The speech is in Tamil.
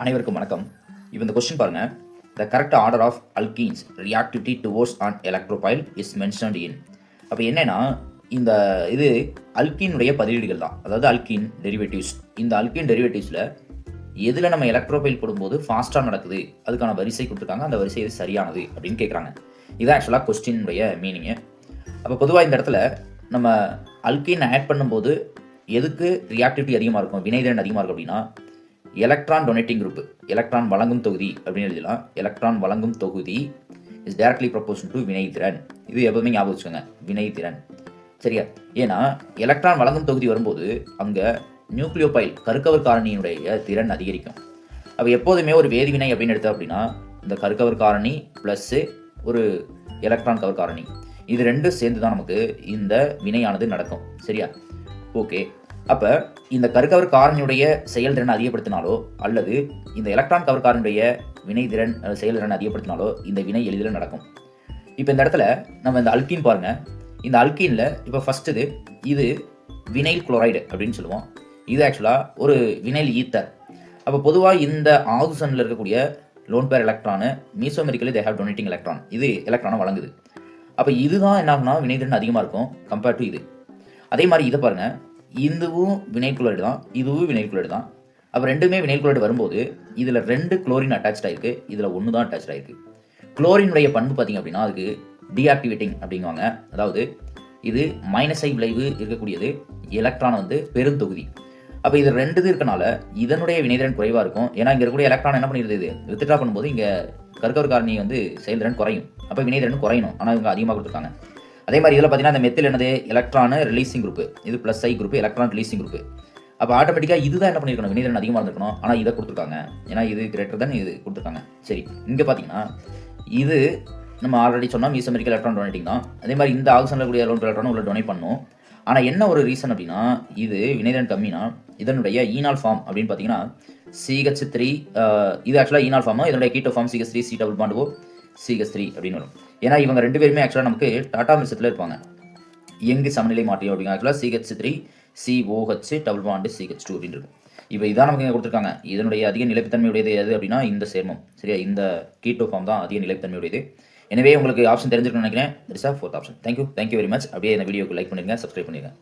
அனைவருக்கும் வணக்கம். இப்போ இந்த கொஸ்டின் பாருங்க. The correct order of alkenes reactivity towards an electrophile is mentioned in அப்போ என்னன்னா இந்த இது அல்கீனுடைய பதிலீடுகள் தான். அதாவது அல்கீன் டெரிவேட்டிவ்ஸ் இந்த அல்கீன் டெரிவேட்டிவ்ஸில் எதில் நம்ம எலக்ட்ரோபைல் போடும்போது ஃபாஸ்ட்டாக நடக்குது அதுக்கான வரிசை கொடுத்துருக்காங்க அந்த வரிசை எது சரியானது அப்படின்னு கேட்குறாங்க இதுதான் ஆக்சுவலாக கொஸ்டினுடைய மீனிங்கு அப்போ பொதுவாக இந்த இடத்துல நம்ம அல்கீன் ஆட் பண்ணும்போது எதுக்கு ரியாக்டிவிட்டி அதிகமாக இருக்கும் வினைதிறன் அதிகமாக இருக்கும் அப்படின்னா எலக்ட்ரான் டொனேட்டிங் குரூப் எலக்ட்ரான் வழங்கும் தொகுதி அப்படின்னு எழுதலாம் எலக்ட்ரான் வழங்கும் தொகுதி இஸ் டைரக்ட்லி ப்ரப்போஷன் டு வினைத்திறன் இது எப்பவுமே ஞாபகம் வச்சுக்கோங்க வினைத்திறன் சரியா? ஏன்னா எலக்ட்ரான் வழங்கும் தொகுதி வரும்போது அங்கே நியூக்ளியோபைல் கருக்கவர் காரணியினுடைய திறன் அதிகரிக்கும். அப்போ எப்போதுமே ஒரு வேதிவினை அப்படின்னு எடுத்தோம் அப்படின்னா இந்த கருக்கவர் காரணி ப்ளஸ்ஸு ஒரு எலக்ட்ரான் கவர் காரணி. இது ரெண்டும் சேர்ந்து தான் நமக்கு இந்த வினையானது நடக்கும். சரியா? ஓகே அப்போ இந்த கருக்கவர் காரணியுடைய செயல்திறன் அதிகப்படுத்தினாலோ அல்லது இந்த எலக்ட்ரான் கவர் காரணியுடைய வினைதிறன் செயல்திறனை செயல்திறன் அதிகப்படுத்தினாலோ இந்த வினை எளிதில் நடக்கும். இப்போ இந்த இடத்துல நம்ம இந்த அல்கீன் பாருங்க. இந்த அல்கீனில் இப்போ ஃபஸ்ட்டு இது இது வினைல் குளோரைடு அப்படின்னு சொல்லுவோம். இது ஆக்சுவலாக ஒரு வினைல் ஈத்தர் அப்போ பொதுவாக இந்த ஆக்சிஜனில் இருக்கக்கூடிய lone pair electron mesomerically they have donating electron இது எலக்ட்ரானை வழங்குது. அப்போ இதுதான் என்ன ஆகுனா வினைதிறன் அதிகமாக இருக்கும் கம்பேர்ட் டு இது. அதே மாதிரி இதை பாருங்கள் இதுவும் வினைல் குளோரைடு தான் இதுவும் வினைல் குளோரைடு தான். அப்போ ரெண்டுமே வினைல் குளோரைடு வரும்போது இதில் ரெண்டு குளோரின் அட்டாச் ஆகிருக்கு இதில் ஒன்று தான் அட்டாச் ஆகிருக்கு குளோரினுடைய பண்பு பார்த்தீங்க அப்படின்னா அதுக்கு டீஆக்டிவேட்டிங் அப்படிங்குவாங்க. அதாவது இது மைனஸ் ஐ விளைவு இருக்கக்கூடியது எலக்ட்ரான் வந்து பெருந்தொகுதி அப்போ இது ரெண்டு இது இருக்கனால இதனுடைய வினைதிறன் குறைவாக இருக்கும். ஏன்னா இங்கே இருக்கக்கூடிய எலக்ட்ரான் என்ன பண்ணிடுது இது? வித்ட்ரா பண்ணும்போது இங்கே கருக்கவர் காரணி வந்து செயல்திறன் குறையும். அப்போ வினைதிறன் குறையணும். ஆனால் இவங்க அதிகமாக கொடுத்துருக்காங்க. அதே மாதிரி இதில் பார்த்தீங்கன்னா அந்த மெத்தில் என்னது? எலக்ட்ரான் ரிலீசிங் குரூப் இது plus I group electron releasing group அப்போ ஆட்டோமேட்டிக்காக இதுதான் என்ன பண்ணியிருக்கணும்? வினைதிறன் அதிகமாக இருந்திருக்கணும். ஆனால் இதை கொடுத்துருக்காங்க. ஏன்னா இது கிரேட்டர் தான் இது கொடுத்துருக்காங்க. சரி இங்கே பார்த்தீங்கன்னா இது நம்ம ஆல்ரெடி சொன்னால் மீஸ் அமெரிக்கா எலக்ட்ரான் டொனேட்டிங் தான். அதே மாதிரி இந்த ஆக்சனில் கூடிய எலக்ட்ரான் உள்ள டொனேட் பண்ணும். ஆனால் என்ன ஒரு ரீசன் அப்படின்னா இது வினைதிறன் கம்மினா இதனுடைய ஈனால் ஃபார்ம் அப்படின்னு பார்த்தீங்கன்னா சிஹெச் த்ரீ இது ஆக்சுவலாக ஈனால் ஃபார்ம் இதனுடைய keto form CH three C double பாண்டுவோ O CH three அப்படின்னு வரும். ஏன்னா இவங்க ரெண்டு பேருமே ஆக்சுவலாக நமக்கு டாடா மிர்சத்தில் இருப்பாங்க. எங்கு சமநிலை மாற்றியும் அப்படிங்க ஆக்சுவலாக CH three COH double bond CH two அப்படின்னு இருக்கும். இப்போ இதான் நமக்கு இங்கே கொடுத்துருக்காங்க. இதனுடைய அதிக நிலைப்புத்தன்மையுடையது எது அப்படின்னா இந்த சேர்மம். சரியா? இந்த கீட்டோ ஃபார்ம் தான் அதிக நிலைப்புத்தன்மையுடையது. எனவே உங்களுக்கு ஆப்ஷன் தெரிஞ்சிருக்கணும்னு நினைக்கிறேன். It's fourth option thank you thank you very much அப்படியே இந்த வீடியோக்கு லைக் பண்ணிருங்க சப்ஸ்கிரைப் பண்ணிருங்க